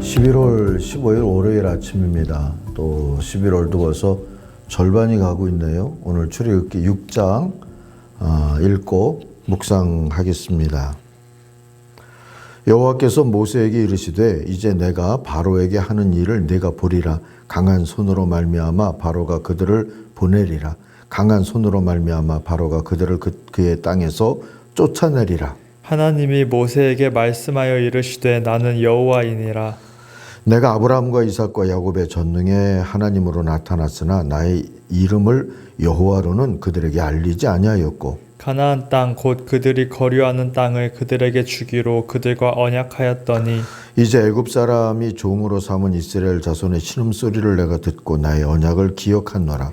11월 15일 월요일 아침입니다. 또 11월도 벌써 절반이 가고 있네요. 오늘 출애굽기 6장 아, 읽고 묵상하겠습니다. 여호와께서 모세에게 이르시되 이제 내가 바로에게 하는 일을 네가 보리라 강한 손으로 말미암아 바로가 그들을 보내리라 강한 손으로 말미암아 바로가 그들을 그, 그의 땅에서 쫓아내리라 하나님이 모세에게 말씀하여 이르시되 나는 여호와이니라 내가 아브라함과 이삭과 야곱의 전능의 하나님으로 나타났으나 나의 이름을 여호와로는 그들에게 알리지 아니하였고 가나안 땅 곧 그들이 거류하는 땅을 그들에게 주기로 그들과 언약하였더니 이제 애굽 사람이 종으로 삼은 이스라엘 자손의 신음 소리를 내가 듣고 나의 언약을 기억하노라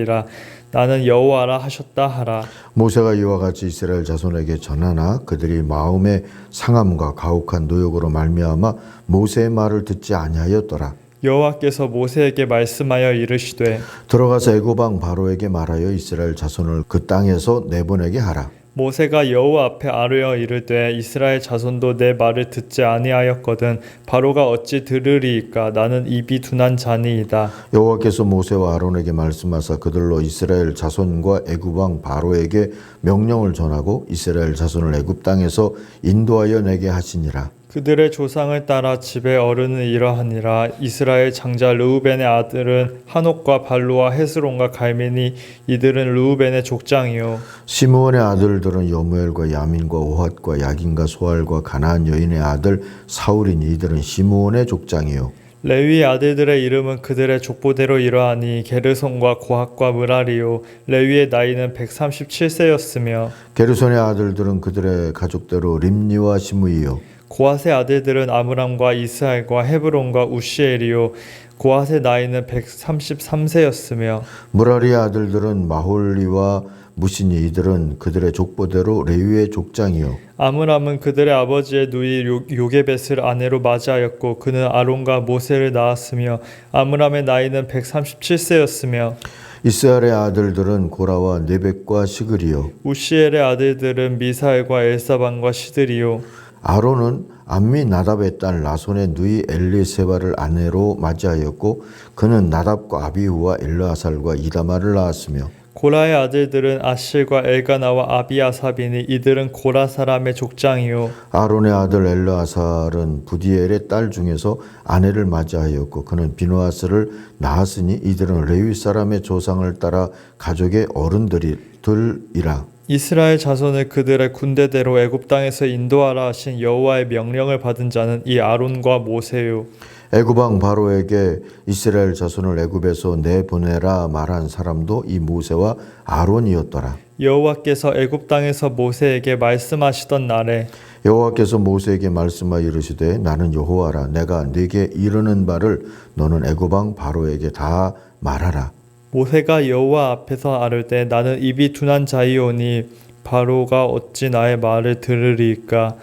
라 나는 여호와라 하셨다 하라. 모세가 이와 같이 이스라엘 자손에게 전하나 그들이 마음의 상함과 가혹한 노역으로 말미암아 모세의 말을 듣지 아니하였더라. 여호와께서 모세에게 말씀하여 이르시되 들어가서 왕 바로에게 말하여 이스라엘 자손을 그 땅에서 내보내게 하라 모세가 여호와 앞에 아뢰어 이르되 이스라엘 자손도 내 말을 듣지 아니하였거든. 바로가 어찌 들으리이까? 나는 입이 둔한 자니이다. 여호와께서 모세와 아론에게 말씀하사 그들로 이스라엘 자손과 애굽 왕 바로에게 명령을 전하고 이스라엘 자손을 애굽 땅에서 인도하여 내게 하시니라 그들의 조상을 따라 집의 어른은 이러하니라. 이스라엘 장자 르우벤의 아들은 한옥과 발루와 헤스론과 갈메니 이들은 르우벤의 족장이요. 시므온의 아들들은 여무엘과 야민과 오핫과 야긴과 소알과 가나안 여인의 아들 사울이니 이들은 시므온의 족장이요. 레위의 아들들의 이름은 그들의 족보대로 이러하니 게르손과 고핫과 무라리요. 레위의 나이는 137세였으며 게르손의 아들들은 그들의 가족대로 림니와 시므이요 고핫의 아들들은 아므람과 이스할과 헤브론과 우시엘이요 고핫의 나이는 133세였으며 무라리의 아들들은 마홀리와 무시니 이들은 그들의 족보대로 레위의 족장이요. 아므람은 그들의 아버지의 누이 요- 요게벳을 아내로 맞이하였고 그는 아론과 모세를 낳았으며 아므람의 나이는 137세였으며 이스라엘의 아들들은 고라와 네벡과 시그리요. 우시엘의 아들들은 미사엘과 엘사반과 시드리요 아론은 암미 나답의 딸 나손의 누이 엘리세바를 아내로 맞이하였고 그는 나답과 아비후와 엘르아살과 이다마를 낳았으며 고라의 아들들은 아실과 엘가나와 아비아삽이니 이들은 고라 사람의 족장이요. 아론의 아들 엘르아살은 부디엘의 딸 중에서 아내를 맞이하였고 그는 비누아스를 낳았으니 이들은 레위 사람의 조상을 따라 가족의 어른들이라 이스라엘 자손을 그들의 군대대로 애굽 땅에서 인도하라 하신 여호와의 명령을 받은 자는 이 아론과 모세요 애굽 왕 바로에게 이스라엘 자손을 애굽에서 내보내라 말한 사람도 이 모세와 아론이었더라. 여호와께서 애굽 땅에서 모세에게 말씀하시던 날에 여호와께서 모세에게 말씀하여 이르시되 나는 여호와라 내가 네게 이르는 바를 너는 애굽 왕 바로에게 다 말하라. 모세가 여호와 앞에서 아뢰되 나는 입이 둔한 자이오니 바로가 어찌 나의 말을 들으리까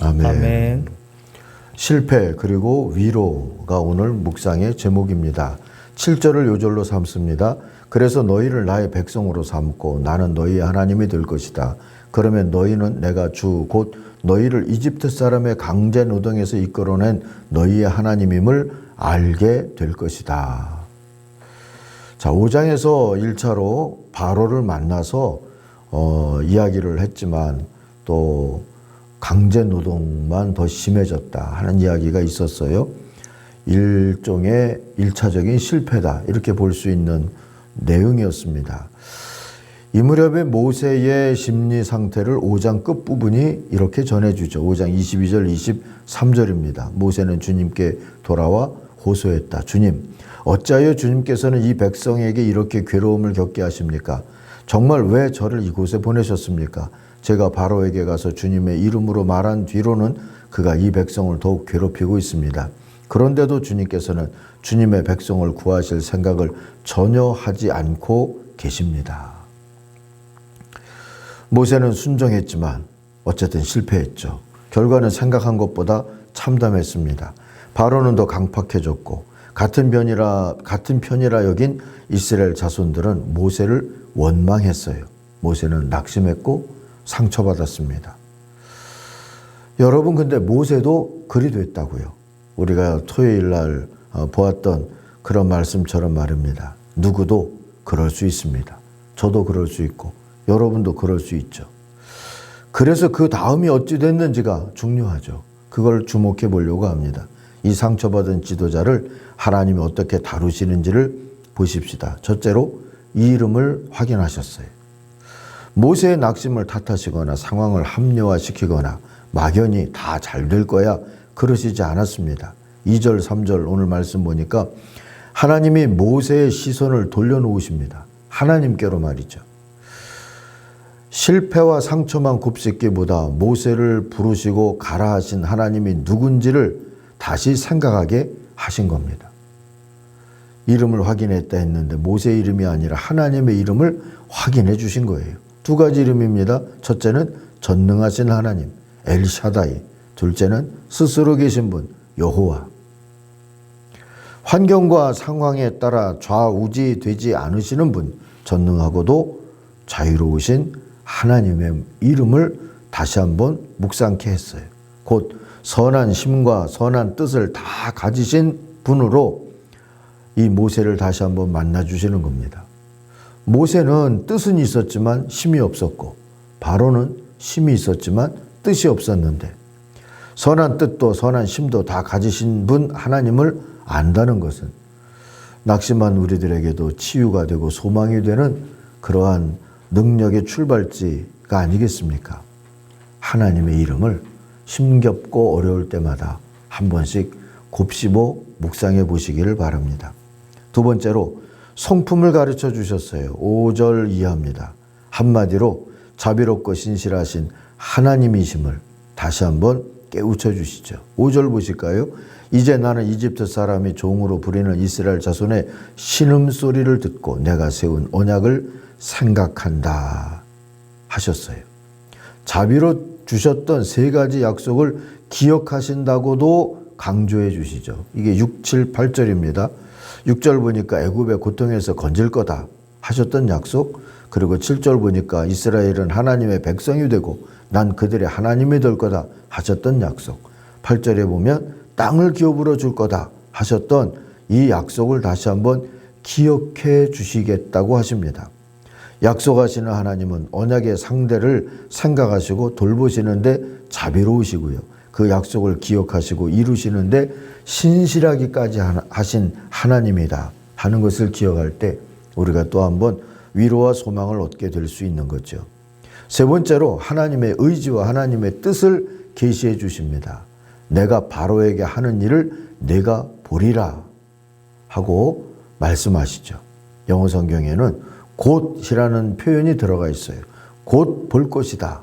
아멘. 아멘. 실패 그리고 위로가 오늘 묵상의 제목입니다. 7절을 요절로 삼습니다. 그래서 너희를 나의 백성으로 삼고 나는 너희의 하나님이 될 것이다. 그러면 너희는 내가 주 곧 너희를 이집트 사람의 강제 노동에서 이끌어낸 너희의 하나님임을 알게 될 것이다. 자, 5장에서 1차로 바로를 만나서 어, 이야기를 했지만 또 강제 노동만 더 심해졌다 하는 이야기가 있었어요. 일종의 일차적인 실패다 이렇게 볼 수 있는 내용이었습니다. 이 무렵에 모세의 심리 상태를 5장 끝부분이 이렇게 전해주죠. 5장 22절 23절입니다. 모세는 주님께 돌아와 호소했다. 주님, 어찌하여 주님께서는 이 백성에게 이렇게 괴로움을 겪게 하십니까? 정말 왜 저를 이곳에 보내셨습니까? 제가 바로에게 가서 주님의 이름으로 말한 뒤로는 그가 이 백성을 더욱 괴롭히고 있습니다. 그런데도 주님께서는 주님의 백성을 구하실 생각을 전혀 하지 않고 계십니다. 모세는 순종했지만 어쨌든 실패했죠. 결과는 생각한 것보다 참담했습니다. 바로는 더 강팍해졌고 같은 편이라 같은 편이라 여긴 이스라엘 자손들은 모세를 원망했어요. 모세는 낙심했고 상처받았습니다. 여러분 근데 모세도 그리 됐다고요. 우리가 토요일 날 어, 보았던 그런 말씀처럼 말입니다. 누구도 그럴 수 있습니다. 저도 그럴 수 있고 여러분도 그럴 수 있죠. 그래서 그 다음이 어찌 됐는지가 중요하죠. 그걸 주목해 보려고 합니다. 이 상처받은 지도자를 하나님이 어떻게 다루시는지를 보십시다. 첫째로 이 이름을 확인하셨어요. 모세의 낙심을 탓하시거나 상황을 합리화시키거나 막연히 다 잘 될 거야 그러시지 않았습니다. 2절, 3절 오늘 말씀 보니까 하나님이 모세의 시선을 돌려놓으십니다. 하나님께로 말이죠. 실패와 상처만 곱씹기보다 모세를 부르시고 가라 하신 하나님이 누군지를 다시 생각하게 하신 겁니다. 이름을 확인했다 했는데 모세 이름이 아니라 하나님의 이름을 확인해 주신 거예요. 두 가지 이름입니다. 첫째는 전능하신 하나님, 엘샤다이. 둘째는 스스로 계신 분, 여호와. 환경과 상황에 따라 좌우지 되지 않으시는 분, 전능하고도 자유로우신 하나님의 이름을 다시 한번 묵상케 했어요. 곧 선한 심과 선한 뜻을 다 가지신 분으로 이 모세를 다시 한번 만나 주시는 겁니다. 모세는 뜻은 있었지만 힘이 없었고 바로는 힘이 있었지만 뜻이 없었는데 선한 뜻도 선한 심도 다 가지신 분 하나님을 안다는 것은 낙심한 우리들에게도 치유가 되고 소망이 되는 그러한 능력의 출발지가 아니겠습니까? 하나님의 이름을 힘겹고 어려울 때마다 한 번씩 곱씹어 묵상해 보시기를 바랍니다. 두 번째로 성품을 가르쳐 주셨어요. 5절 이하입니다. 한마디로 자비롭고 신실하신 하나님이심을 다시 한번 깨우쳐 주시죠. 5절 보실까요? 이제 나는 이집트 사람이 종으로 부리는 이스라엘 자손의 신음 소리를 듣고 내가 세운 언약을 생각한다 하셨어요. 자비로 주셨던 세 가지 약속을 기억하신다고도 강조해 주시죠. 이게 6, 7, 8절입니다. 6절 보니까 애굽의 고통에서 건질 거다 하셨던 약속 그리고 7절 보니까 이스라엘은 하나님의 백성이 되고 난 그들의 하나님이 될 거다 하셨던 약속 8절에 보면 땅을 기업으로 줄 거다 하셨던 이 약속을 다시 한번 기억해 주시겠다고 하십니다. 약속하시는 하나님은 언약의 상대를 생각하시고 돌보시는데 자비로우시고요. 그 약속을 기억하시고 이루시는데 신실하기까지 하신 하나님이다 하는 것을 기억할 때 우리가 또 한번 위로와 소망을 얻게 될 수 있는 거죠. 세 번째로 하나님의 의지와 하나님의 뜻을 계시해 주십니다. 내가 바로에게 하는 일을 내가 보리라 하고 말씀하시죠. 영어 성경에는 곧이라는 표현이 들어가 있어요. 곧 볼 것이다.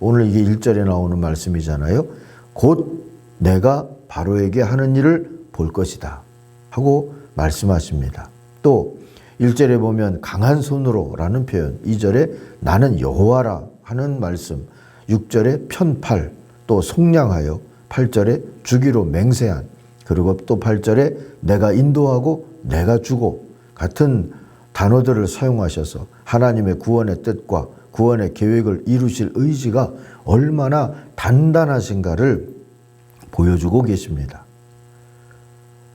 오늘 이게 1절에 나오는 말씀이잖아요. 곧 내가 바로에게 하는 일을 볼 것이다. 하고 말씀하십니다. 또 1절에 보면 강한 손으로 라는 표현, 2절에 나는 여호와라 하는 말씀, 6절에 편팔, 또 속량하여, 8절에 주기로 맹세한, 그리고 또 8절에 내가 인도하고 내가 주고 같은 단어들을 사용하셔서 하나님의 구원의 뜻과 구원의 계획을 이루실 의지가 얼마나 단단하신가를 보여주고 계십니다.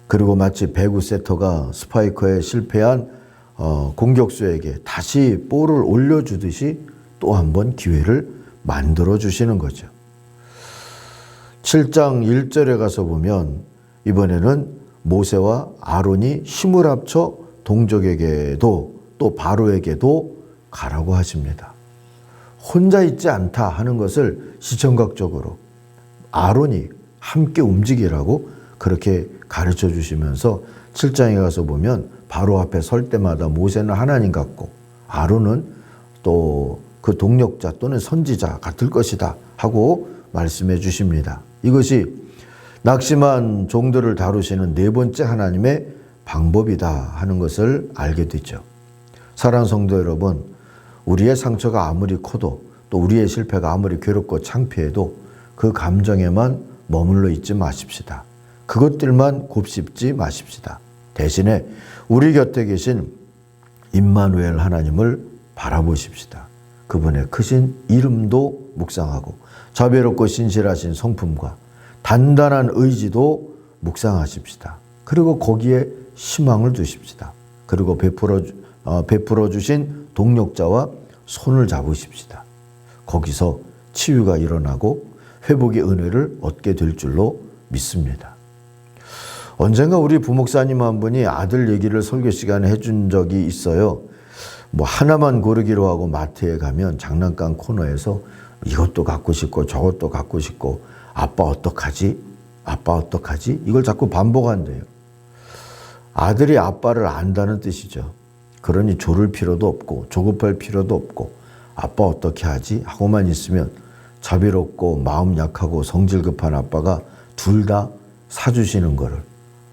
그리고 마치 배구 세터가 스파이커에 실패한 어, 공격수에게 다시 볼을 올려주듯이 또 한 번 기회를 만들어 주시는 거죠. 7장 1절에 가서 보면 이번에는 모세와 아론이 힘을 합쳐 동족에게도 또 바로에게도 가라고 하십니다. 혼자 있지 않다 하는 것을 시청각적으로 아론이 함께 움직이라고 그렇게 가르쳐 주시면서 7장에 가서 보면 바로 앞에 설 때마다 모세는 하나님 같고 아론은 또 그 동력자 또는 선지자 같을 것이다 하고 말씀해 주십니다. 이것이 낙심한 종들을 다루시는 네 번째 하나님의 방법이다 하는 것을 알게 되죠. 사랑 성도 여러분, 우리의 상처가 아무리 커도 또 우리의 실패가 아무리 괴롭고 창피해도 그 감정에만 머물러 있지 마십시다. 그것들만 곱씹지 마십시다. 대신에 우리 곁에 계신 임마누엘 하나님을 바라보십시다. 그분의 크신 이름도 묵상하고 자비롭고 신실하신 성품과 단단한 의지도 묵상하십시다. 그리고 거기에 희망을 두십시다. 그리고 베풀어, 주- 어, 베풀어 주신 동력자와 손을 잡으십시다. 거기서 치유가 일어나고 회복의 은혜를 얻게 될 줄로 믿습니다. 언젠가 우리 부목사님 한 분이 아들 얘기를 설교 시간에 해준 적이 있어요. 뭐 하나만 고르기로 하고 마트에 가면 장난감 코너에서 이것도 갖고 싶고 저것도 갖고 싶고 아빠 어떡하지? 아빠 어떡하지? 이걸 자꾸 반복한대요. 아들이 아빠를 안다는 뜻이죠. 그러니 조를 필요도 없고 조급할 필요도 없고 아빠 어떻게 하지? 하고만 있으면 자비롭고 마음 약하고 성질 급한 아빠가 둘 다 사주시는 거를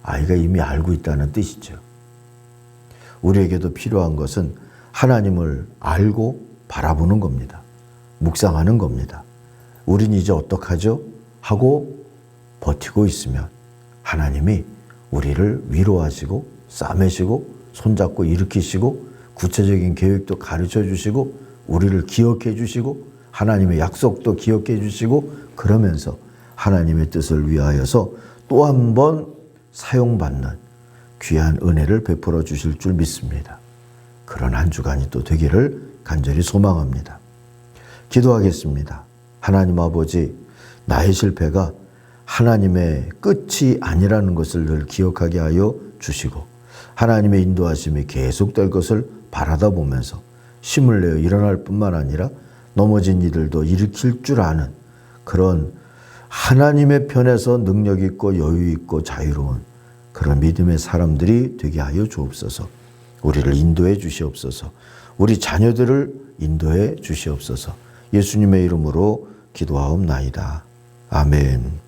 아이가 이미 알고 있다는 뜻이죠. 우리에게도 필요한 것은 하나님을 알고 바라보는 겁니다. 묵상하는 겁니다. 우린 이제 어떡하죠? 하고 버티고 있으면 하나님이 우리를 위로하시고 싸매시고 손잡고 일으키시고 구체적인 계획도 가르쳐 주시고 우리를 기억해 주시고 하나님의 약속도 기억해 주시고 그러면서 하나님의 뜻을 위하여서 또 한 번 사용받는 귀한 은혜를 베풀어 주실 줄 믿습니다. 그런 한 주간이 또 되기를 간절히 소망합니다. 기도하겠습니다. 하나님 아버지, 나의 실패가 하나님의 끝이 아니라는 것을 늘 기억하게 하여 주시고, 하나님의 인도하심이 계속될 것을 바라다 보면서 힘을 내어 일어날 뿐만 아니라 넘어진 이들도 일으킬 줄 아는 그런 하나님의 편에서 능력 있고 여유 있고 자유로운 그런 믿음의 사람들이 되게 하여 주옵소서. 우리를 인도해 주시옵소서. 우리 자녀들을 인도해 주시옵소서. 예수님의 이름으로 기도하옵나이다. 아멘.